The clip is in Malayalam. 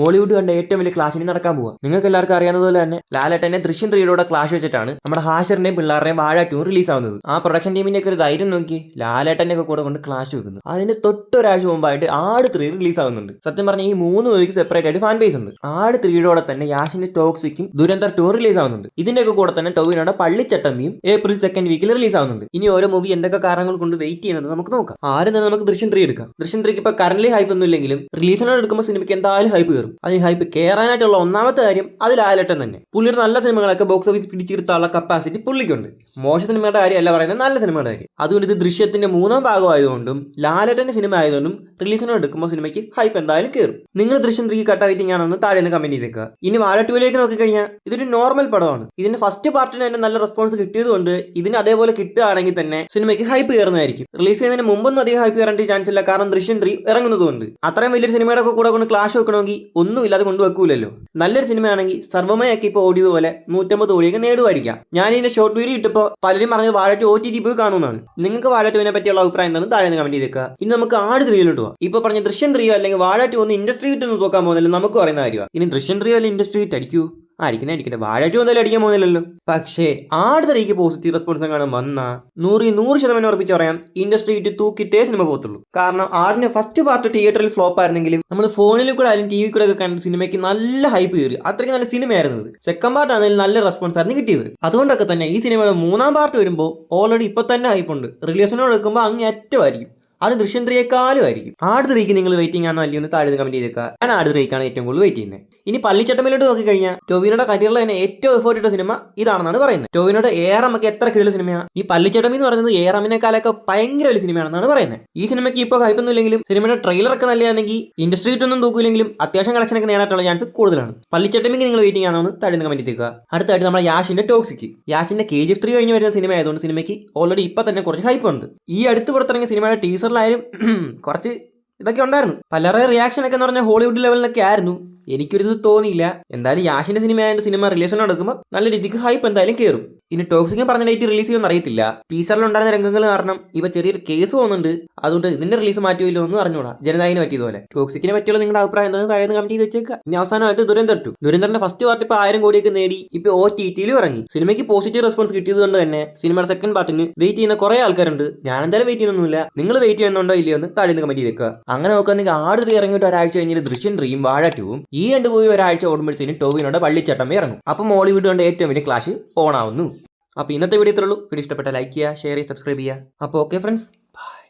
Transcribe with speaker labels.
Speaker 1: മോളിവുഡ് കണ്ട ഏറ്റവും വലിയ ക്ലാഷ് ഇനി നടക്കാൻ പോവുക നിങ്ങൾക്ക് എല്ലാവർക്കും അറിയാവുന്നതുപോലെ തന്നെ ലാലേട്ടന്റെ ദൃശ്യം ത്രീയുടെ ക്ലാഷ് വെച്ചിട്ടാണ് നമ്മുടെ ഹാഷറിന്റെയും പിള്ളേരുടെയും വാഴ ട്യൂൺ റിലീസ് ആവുന്നത്. ആ പ്രൊഡക്ഷൻ ടീമിന്റെ ഒക്കെ ഒരു ധൈര്യം നോക്കി ലാലേട്ടന്റെ ഒക്കെ കൂടെ കൊണ്ട് ക്ലാഷ് വെക്കുന്നു. അതിന് തൊട്ടൊരാഴ്ച മുമ്പായിട്ട് ആട് ത്രീ റിലീസ് ആവുന്നുണ്ട്. സത്യം പറഞ്ഞാൽ ഈ മൂന്ന് മൂവിക്ക് സെപ്പറേറ്റ് ആയിട്ട് ഫാൻ ബേസ് ഉണ്ട്. ആട് ത്രീയുടെ തന്നെ യാഷിന്റെ ടോക്സിക്കും ദുരന്തർ ടൂർ റിലീസ് ആവുന്നുണ്ട്. ഇതിന്റെ ഒക്കെ കൂടെ തന്നെ ടോവിനോടെ പള്ളിച്ചട്ടമ്മിയും ഏപ്രിൽ സെക്കൻഡ് വീക്കിൽ റിലീസ് ആവുന്നുണ്ട്. ഇനി ഓരോ മൂവി എന്തൊക്കെ കാരണങ്ങൾ കൊണ്ട് വെയിറ്റ് ചെയ്യുന്നത് നമുക്ക് നോക്കാം. ആരും തന്നെ നമുക്ക് ദൃശ്യം ത്രീ എടുക്കാം. ദൃശ്യം ത്രീക്ക് ഇപ്പൊ കറന്റ് ഹൈപ്പ് ഒന്നും ഇല്ലെങ്കിലും റിലീസിനോട് എടുക്കുമ്പോൾ സിനിമയ്ക്ക് എന്തായാലും ഹൈപ്പ് കയറും അതിന് ഹൈപ്പ് കയറാനായിട്ടുള്ള ഒന്നാമത്തെ കാര്യം അതിൽ ലാലേട്ടൻ തന്നെ. പുള്ളിയുടെ നല്ല സിനിമകളൊക്കെ ബോക്സ് ഓഫീസ് പിടിച്ചെടുത്താനുള്ള കപ്പാസിറ്റി പുള്ളിക്കുണ്ട്. മോശ സിനിമയുടെ കാര്യമല്ല പറയുന്നത് നല്ല സിനിമയുടെ കാര്യം. അതുകൊണ്ട് ഇത് ദൃശ്യത്തിന്റെ മൂന്നാം ഭാഗമായതുകൊണ്ടും ലാലേട്ടന്റെ സിനിമ ആയതുകൊണ്ടും റിലീസിനെ എടുക്കുമ്പോൾ സിനിമയ്ക്ക് ഹൈപ്പ് എന്തായാലും കയറും നിങ്ങൾ ദൃശ്യം ത്രീ കട്ട് വെയിറ്റിംഗ് ആണെന്ന് താഴെ നിന്ന് കമന്റ് ചെയ്തേക്കുക ഇനി വാഴ ടൂലേക്ക് നോക്കിക്കഴിഞ്ഞാൽ ഇതൊരു നോർമൽ പടമാണ്. ഇതിന്റെ ഫസ്റ്റ് പാർട്ടിന് തന്നെ നല്ല റെസ്പോൺസ് കിട്ടിയതുകൊണ്ട് ഇതിന് അതേപോലെ കിട്ടുകയാണെങ്കിൽ തന്നെ സിനിമയ്ക്ക് ഹൈപ്പ് കയറുന്നതായിരിക്കും. റിലീസ് ചെയ്യുന്നതിന് മുമ്പൊന്നും അധികം ഹൈപ്പ് കയറേണ്ട ചാൻസ് ഇല്ല. കാരണം ദൃശ്യം ത്രീ ഇറങ്ങുന്നതുകൊണ്ട്. അത്രയും വലിയൊരു സിനിമയുടെ ഒക്കെ കൂടെ കൊണ്ട് ക്ലാഷ് വെക്കണമെങ്കിൽ ഒന്നും ഇല്ലാതെ കൊണ്ടുവെക്കൂലല്ലോ. നല്ലൊരു സിനിമയാണെങ്കിൽ സർവമയൊക്കെ ഇപ്പോൾ ഓടിയതുപോലെ നൂറ്റമ്പത് ഓടിയൊക്കെ നേടുമായിരിക്കാം. ഞാൻ ഇതിന്റെ ഷോർട്ട് വീഡിയോ ഇട്ടപ്പോൾ പലരും പറഞ്ഞത് വാഴട്ട് ഒ ടി ടി പോയി കാണുന്നതാണ് നിങ്ങൾക്ക് വാഴ ടുവിനെ പറ്റിയുള്ള അഭിപ്രായം എന്താണ് താഴെ നിന്ന് കമന്റ് ചെയ്തേക്കുക. ഇനി നമുക്ക് ആട് ത്രീയിലോട്ട് പോവാം. ഇപ്പൊ പറഞ്ഞ ദൃശ്യം ത്രീയോ അല്ലെങ്കിൽ വാഴ ടു ഒന്ന് ഇൻഡസ്ട്രി ഹിറ്റ് ഒന്ന് നോക്കാൻ പോകുന്നില്ല നമുക്ക് പറയുന്ന കാര്യമാണ്. ഇനി ദൃശ്യം ത്രീയോ അല്ലെങ്കിൽ ഇൻഡസ്ട്രി ഹിറ്റ് അടിക്കൂ. അടിക്കുന്ന അടിക്കട്ടെ. വാഴ ടു എന്തായാലും അടിക്കാൻ പോകുന്നില്ലല്ലോ. പക്ഷേ ആട് ത്രീക്ക് പോസിറ്റീവ് റെസ്പോൺസ് കാണാൻ വന്ന നൂറ് നൂറ് ശതമാനം ഉറപ്പിച്ച് പറയാം ഇൻഡസ്ട്രി ഇട്ട് തൂക്കിട്ടേ സിനിമ പോകത്തുള്ളൂ. കാരണം ആടിന്റെ ഫസ്റ്റ് പാർട്ട് തിയേറ്ററിൽ ഫ്ലോപ്പ് ആയിരുന്നെങ്കിലും നമ്മൾ ഫോണിൽ കൂടെ ആയാലും ടി വി കൂടെ ഒക്കെ കണ്ട സിനിമയ്ക്ക് നല്ല ഹൈപ്പ് കയറി. അത്രയ്ക്ക് നല്ല സിനിമയായിരുന്നു ഇത് സെക്കൻഡ് പാർട്ട് ആണെങ്കിൽ നല്ല റെസ്പോൺസ് ആയിരുന്നു കിട്ടിയത്. അതുകൊണ്ടൊക്കെ തന്നെ ഈ സിനിമയുടെ മൂന്നാം പാർട്ട് വരുമ്പോൾ ഓൾറെഡി ഇപ്പൊ തന്നെ ഹൈപ്പുണ്ട് റിലീസിനോട് എടുക്കുമ്പോൾ അങ്ങ് അറ്റമായിരിക്കും അത് ദൃശ്യം ത്രീയെക്കാളും ആയിരിക്കും. ആട് ത്രീക്ക് നിങ്ങൾ വെയിറ്റിംഗ് ആണോ അല്ലയോ ഒന്ന് താഴെ കമന്റ് ചെയ്തേക്കുക ഞാൻ ആട് ത്രീക്കാണ് ഏറ്റവും കൂടുതൽ വെയിറ്റ് ചെയ്യുന്നത് ഇനി നോക്കി നോക്കിക്കഴിഞ്ഞാൽ ടോവിനോടെ കരിയറിൽ തന്നെ ഏറ്റവും എഫേർട്ട് ഇട്ട സിനിമ ഇതാണെന്നാണ് പറയുന്നത്. ടോവിനോടെ ഏറമൊക്കെ എത്ര കിഴിയുള്ള സിനിമയാണ് ഈ പള്ളിച്ചട്ടമ്മി എന്ന് പറയുന്നത് ഏറമിനേക്കാളൊക്കെ ഭയങ്കര വലിയ സിനിമയാണെന്നാണ് പറയുന്നത്. ഈ സിനിമയ്ക്ക് ഇപ്പോൾ ഹൈപ്പൊന്നും ഇല്ലെങ്കിലും സിനിമയുടെ ട്രെയിലറൊക്കെ നല്ലതാണെങ്കിൽ ഇൻഡസ്ട്രി ഒന്നും തൂക്കില്ലെങ്കിലും അത്യാവശ്യം കളക്ഷനൊക്കെ നേടാനുള്ള ചാൻസ് കൂടുതലാണ്. പള്ളിച്ചട്ടമ്മിക്ക് നിങ്ങൾ വെയിറ്റിംഗ് ആണോ താഴെ കമന്റ് ചെയ്തേക്കുക അടുത്തായിട്ട് നമ്മുടെ യാഷിന്റെ ടോക്സിക്ക് യാഷിന്റെ കെ ജി ത്രീ കഴിഞ്ഞ് വരുന്ന സിനിമ ആയതുകൊണ്ട് സിനിമയ്ക്ക് ഓൾറെഡി ഇപ്പൊ തന്നെ കുറച്ച് ഹൈപ്പ് ഉണ്ട്. ഈ അടുത്ത് പുറത്തിറങ്ങിയ സിനിമയുടെ ടീസറിലായാലും കുറച്ച് ഇതൊക്കെ ഉണ്ടായിരുന്നു. പലരുടെ റിയാക്ഷൻ ഒക്കെ എന്ന് പറഞ്ഞാൽ ഹോളിവുഡ് ലെവലിലൊക്കെ ആയിരുന്നു. എനിക്കൊരു ഇത് തോന്നിയില്ല. എന്തായാലും യാഷിന്റെ സിനിമ ആയതുകൊണ്ട് സിനിമ റിലീസ് നടക്കുമ്പോൾ നല്ല രീതിക്ക് ഹൈപ്പ് എന്തായാലും കയറും ഇനി ടോക്സിംഗ് പറഞ്ഞ ഡേറ്റ് റിലീസ് ചെയ്യുമെന്ന് അറിയത്തില്ല. ടീച്ചറിൽ ഉണ്ടായിരുന്ന രംഗങ്ങൾ കാരണം ഇവ ചെറിയൊരു കേസ് പോകുന്നുണ്ട് അതുകൊണ്ട് ഇതിന്റെ റിലീസ് മാറ്റിയില്ലോ എന്ന് അറിഞ്ഞൂടാ. ജനതായിന് പറ്റിയതുപോലെ ടോക്സിക്കിനെ പറ്റിയുള്ള നിങ്ങളുടെ അഭിപ്രായം എന്താണെന്ന് താഴെ കമന്റ് ചെയ്ത് വെച്ചേക്കുക ഇനി അവസാനമായിട്ട് ദുരന്തം തട്ടു ദുരന്തറിന്റെ ഫസ്റ്റ് പാർട്ട് ഇപ്പൊ ആയിരം കോടിയൊക്കെ നേടി. ഇപ്പൊ ഒ ടി ടിയിൽ ഇറങ്ങി. സിനിമയ്ക്ക് പോസിറ്റീവ് റെസ്പോൺസ് കിട്ടിയത് കൊണ്ട് തന്നെ സിനിമയുടെ സെക്കൻഡ് പാർട്ടിന് വെയിറ്റ് ചെയ്യുന്ന കുറെ ആൾക്കാരുണ്ട്. ഞാൻ എന്തായാലും വെയിറ്റ് ചെയ്യുന്നൊന്നുമില്ല. നിങ്ങൾ വെയിറ്റ് ചെയ്യുന്നുണ്ടോ ഇല്ലയോ എന്ന് താഴെ കമന്റ് ചെയ്തേക്കുക അങ്ങനെ നോക്കുകയാണെങ്കിൽ ആട് ഇറങ്ങിയിട്ട് ഒരാഴ്ച കഴിഞ്ഞിട്ട് ദൃശ്യം ഡ്രീം വാഴ ടൂവും ഈ രണ്ട് മൂവി ഒരാഴ്ച ഓടുമ്പോഴത്തേനും ടോവിനോട് വള്ളിച്ചട്ടം ഇറങ്ങും. അപ്പം മോളിവുഡ് കൊണ്ട് ഏറ്റവും വലിയ ക്ലാഷ് ഓണാവുന്നു. അപ്പോൾ ഇന്നത്തെ വീഡിയോ ഇത്രയുള്ളൂ വീഡിയോ ഇഷ്ടപ്പെട്ട ലൈക്ക് ചെയ്യുക ഷെയർ ചെയ്യുക സബ്സ്ക്രൈബ് ചെയ്യുക. അപ്പോൾ ഓക്കെ ഫ്രണ്ട്സ് ബൈ